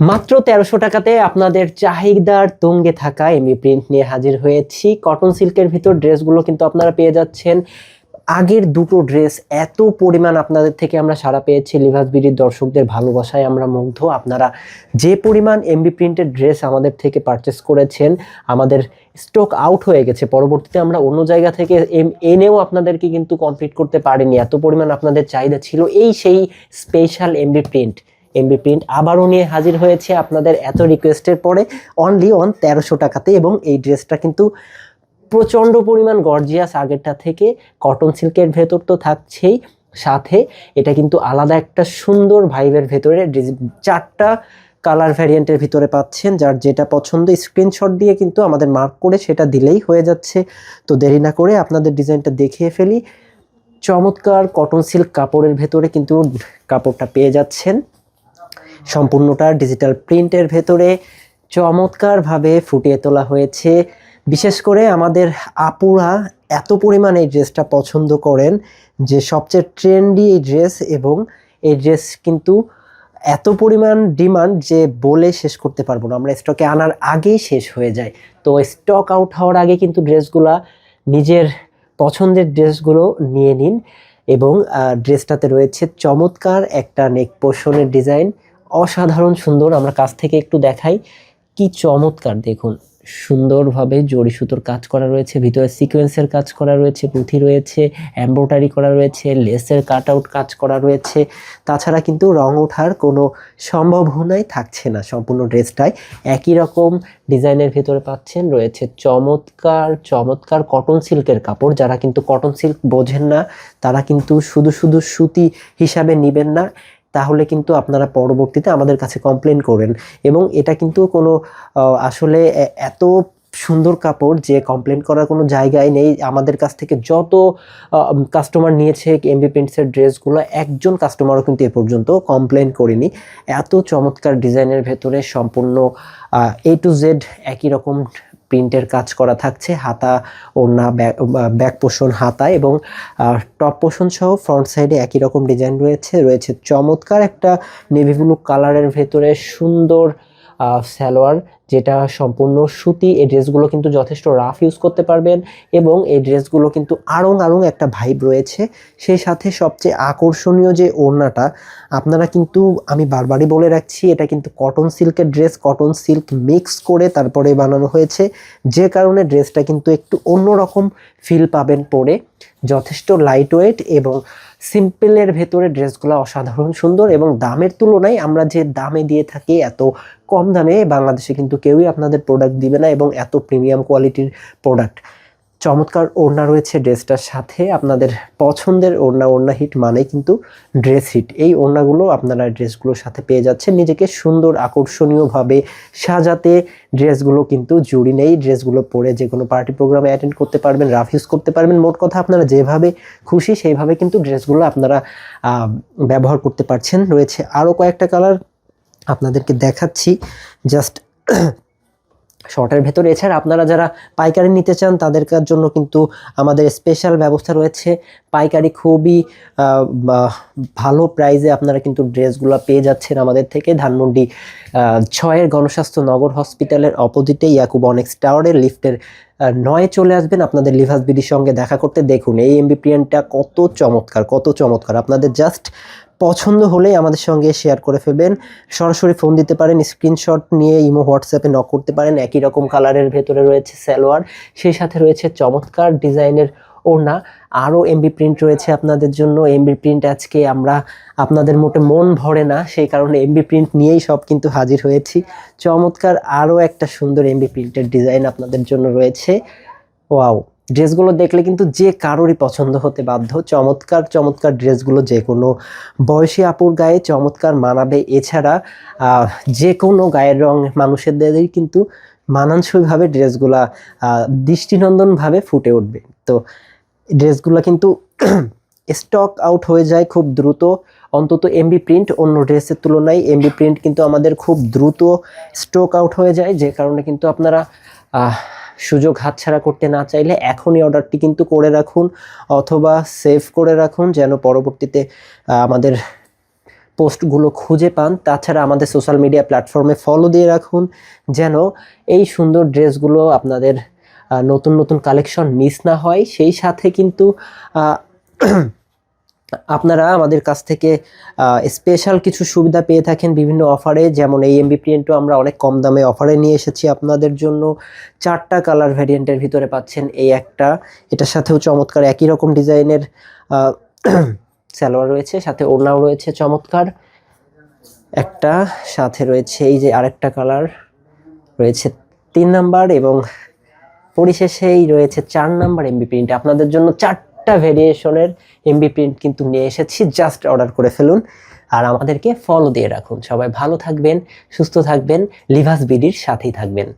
মাত্র তেরোশো টাকাতে আপনাদের চাহিদার তুঙ্গে থাকা এমবি প্রিন্ট নিয়ে হাজির হয়েছি। কটন সিল্কের ভিতর ড্রেসগুলো কিন্তু আপনারা পেয়ে যাচ্ছেন। আগের দুটো ড্রেস এত পরিমাণ আপনাদের থেকে আমরা সারা পেয়েছি। লিভাস বিডির দর্শকদের ভালোবাসায় আমরা মুগ্ধ। আপনারা যে পরিমাণ এমবি প্রিন্টের ড্রেস আমাদের থেকে পারচেস করেছেন, আমাদের স্টক আউট হয়ে গেছে। পরবর্তীতে আমরা অন্য জায়গা থেকে এম- এনেও আপনাদেরকে কিন্তু কমপ্লিট করতে পারিনি। এত পরিমাণ আপনাদের চাহিদা ছিল। এই সেই special MB print. MB print আবারও নিয়ে হাজির হয়েছে আপনাদের এত রিকোয়েস্টের পরে। অনলি অন তেরোশো টাকাতে এবং এই ড্রেসটা কিন্তু প্রচণ্ড পরিমাণ গর্জিয়াস আগেরটা থেকে কটন সিল্কের ভেতর তো থাকছেই। সাথে এটা কিন্তু আলাদা একটা সুন্দর ভাইবের ভেতরে চারটা কালার ভ্যারিয়েন্টের ভিতরে পাচ্ছেন। যার যেটা পছন্দ স্ক্রিনশট দিয়ে কিন্তু আমাদের মার্ক করে সেটা দিলেই হয়ে যাচ্ছে। তো দেরি না করে আপনাদের ডিজাইনটা দেখিয়ে ফেলি। চমৎকার কটন সিল্ক কাপড়ের ভেতরে কিন্তু কাপড়টা পেয়ে যাচ্ছেন। সম্পূর্ণটা ডিজিটাল প্রিন্টের ভেতরে চমৎকারভাবে ফুটিয়ে তোলা হয়েছে। বিশেষ করে আমাদের আপুরা এত পরিমাণ এই ড্রেসটা পছন্দ করেন যে সবচেয়ে ট্রেন্ডি এই ড্রেস এবং এই ড্রেস কিন্তু এত পরিমাণ ডিমান্ড যে বলে শেষ করতে পারব না। আমরা স্টকে আনার আগেই শেষ হয়ে যায়। তো স্টক আউট হওয়ার আগে কিন্তু ড্রেসগুলা নিজের পছন্দের ড্রেসগুলো নিয়ে নিন এবং ড্রেসটাতে রয়েছে চমৎকার একটা নেক পোর্শনের ডিজাইন অসাধারণ সুন্দর। আমরা কাছ থেকে একটু দেখাই। কি চমৎকার দেখুন। সুন্দরভাবে জড়ি সুতোর কাজ করা রয়েছে, ভিতরে সিকোয়েন্সের কাজ করা রয়েছে, পুঁথি রয়েছে, এমব্রয়ডারি করা রয়েছে, লেসের কাট আউট কাজ করা রয়েছে। তাছাড়া কিন্তু রং ওঠার কোনো সম্ভাবনাই থাকছে না সম্পূর্ণ ড্রেসটাই। একই রকম ডিজাইনের ভিতরে পাচ্ছেন, রয়েছে চমৎকার চমৎকার কটন সিল্কের কাপড়। যারা কিন্তু কটন সিল্ক বোঝেন না, তারা কিন্তু শুধু শুধু সুতি হিসাবে নেবেন না। তাহলে কিন্তু আপনারা পরবর্তীতে আমাদের কাছে কমপ্লেন করেন। এবং এটা কিন্তু কোনো আসলে এত সুন্দর কাপড় যে কমপ্লেন করার কোনো জায়গায় নেই। আমাদের কাছ থেকে যত কাস্টমার নিয়েছে এমবি প্রিন্টসের ড্রেসগুলো, একজন কাস্টমারও কিন্তু এ পর্যন্ত কমপ্লেন করেনি। এত চমৎকার ডিজাইনের ভেতরে সম্পূর্ণ এ টু জেড একই রকম প্রিন্টের কাজ করা থাকছে, হাতা, ওড়না ব্যাক পোষণ, হাতা এবং টপ পোষণ সহ ফ্রন্ট সাইডে একই রকম ডিজাইন রয়েছে রয়েছে চমৎকার একটা নেভি ব্লু কালারের ভেতরে সুন্দর সালোয়ার, যেটা সম্পূর্ণ সুতি। এই ড্রেসগুলো কিন্তু যথেষ্ট রাফ ইউজ করতে পারবেন এবং এই ড্রেসগুলো কিন্তু আড়ং আড়ং একটা ভাইব রয়েছে। সেই সাথে সবচেয়ে আকর্ষণীয় যে ওড়নাটা, আপনারা কিন্তু, আমি বারবারই বলে রাখছি, এটা কিন্তু কটন সিল্কের ড্রেস কটন সিল্ক মিক্স করে তারপরে বানানো হয়েছে। যে কারণে ড্রেসটা কিন্তু একটু অন্যরকম ফিল পাবেন পরে। যথেষ্ট লাইট ওয়েট এবং সিম্পলের ভেতরে ড্রেসগুলো অসাধারণ, সুন্দর এবং দামের তুলনায় আমরা যে দামে দিয়ে থাকি এত কম দামে বাংলাদেশে কিন্তু কেউই আপনাদের প্রোডাক্ট দিবে না এবং এত প্রিমিয়াম কোয়ালিটির প্রোডাক্ট চমৎকার ওড়না রয়েছে ড্রেসটার সাথে। আপনাদের পছন্দের ওড়না ওড়না হিট মানে কিন্তু ড্রেস হিট। এই ওড়নাগুলো আপনারা ড্রেসগুলোর সাথে পেয়ে যাচ্ছেন। নিজেকে সুন্দর, আকর্ষণীয়ভাবে সাজাতে ড্রেসগুলো কিন্তু জুড়ি নেই। ড্রেসগুলো পরে যে কোনো পার্টি প্রোগ্রামে অ্যাটেন্ড করতে পারবেন, রাফ ইউজ করতে পারবেন। মোট কথা আপনারা যেভাবে খুশি সেইভাবে কিন্তু ড্রেসগুলো আপনারা ব্যবহার করতে পারছেন। রয়েছে আরও কয়েকটা কালার আপনাদেরকে দেখাচ্ছি। জাস্ট শর্টের ভেতরে। এছাড়া আপনারা যারা পাইকারি নিতে চান, তাদের জন্য কিন্তু আমাদের স্পেশাল ব্যবস্থা রয়েছে। পাইকারি খুবই ভালো প্রাইজে আপনারা কিন্তু ড্রেসগুলো পেয়ে যাচ্ছেন আমাদের থেকে। ধানমন্ডি ছয়ের গণস্বাস্থ্য নগর হসপিটালের অপোজিটে ইয়াকুব অনেক্স টাওয়ারের লিফটের নয়ে চলে আসবেন আপনাদের লিভাস বিডির সঙ্গে দেখা করতে। দেখুন, এই এমবি প্রিয়েন্টটা কত চমৎকার কত চমৎকার। আপনাদের জাস্ট পছন্দ হলেই আমাদের সঙ্গে শেয়ার করে ফেলবেন। সরাসরি ফোন দিতে পারেন স্ক্রিনশট নিয়ে ইমো হোয়াটসঅ্যাপে নক করতে পারেন। একই রকম কালারের ভেতরে রয়েছে সালোয়ার, সেই সাথে রয়েছে চমৎকার ডিজাইনের ওড়না। আরও এমবি প্রিন্ট রয়েছে আপনাদের জন্য। এমবি প্রিন্ট আজকে আমরা আপনাদের মোটে মন ভরে না, সেই কারণে এমবি প্রিন্ট নিয়েই সব কিন্তু হাজির হয়েছি। চমৎকার আরও একটা সুন্দর এমবি প্রিন্টের ডিজাইন আপনাদের জন্য রয়েছে। ওয়াও ড্রেসগুলো দেখলে কিন্তু যে কারোরই পছন্দ হতে বাধ্য। চমৎকার চমৎকার ড্রেসগুলো যে কোনো বয়সী আপুর গায়ে চমৎকার মানাবে। এছাড়া যে কোনো গায়ের রং মানুষেরদেরই কিন্তু মানানসইভাবে ড্রেসগুলা দৃষ্টিনন্দনভাবে ফুটে উঠবে। তো ড্রেসগুলো কিন্তু স্টক আউট হয়ে যায় খুব দ্রুত। অন্তত এমবি প্রিন্ট অন্য ড্রেসের তুলনায় এমবি প্রিন্ট কিন্তু আমাদের খুব দ্রুত স্টক আউট হয়ে যায়। যে কারণে কিন্তু আপনারা সুযোগ হাতছাড়া করতে না চাইলে এখনই অর্ডারটি কিন্তু করে রাখুন অথবা সেভ করে রাখুন যেন পরবর্তীতে আমাদের পোস্টগুলো খুঁজে পান। তাছাড়া আমাদের সোশ্যাল মিডিয়া প্ল্যাটফর্মে ফলো দিয়ে রাখুন যেন এই সুন্দর ড্রেসগুলো আপনাদের নতুন নতুন কালেকশন মিস না হয়। সেই সাথে কিন্তু আপনারা আমাদের কাছ থেকে স্পেশাল কিছু সুবিধা পেয়ে থাকেন বিভিন্ন অফারে যেমন এই এমবি প্রিন্টও আমরা অনেক কম দামে অফারে নিয়ে এসেছি আপনাদের জন্য। চারটা কালার ভ্যারিয়েন্টের ভিতরে পাচ্ছেন এই একটা। এটার সাথেও চমৎকার একই রকম ডিজাইনের সালোয়ার রয়েছে, সাথে ওড়নাও রয়েছে চমৎকার। একটা, সাথে রয়েছে এই যে আরেকটা কালার রয়েছে তিন নাম্বার এবং পরিশেষেই রয়েছে চার নাম্বার এমবি প্রিন্ট আপনাদের জন্য চারটা ভেরিয়েশনের এমবি প্রিন্ট কিন্তু নিয়ে এসেছি জাস্ট অর্ডার করে ফেলুন। আর আমাদেরকে ফলো দিয়ে রাখুন। সবাই ভালো থাকবেন, সুস্থ থাকবেন লিভাস বিডির সাথেই থাকবেন।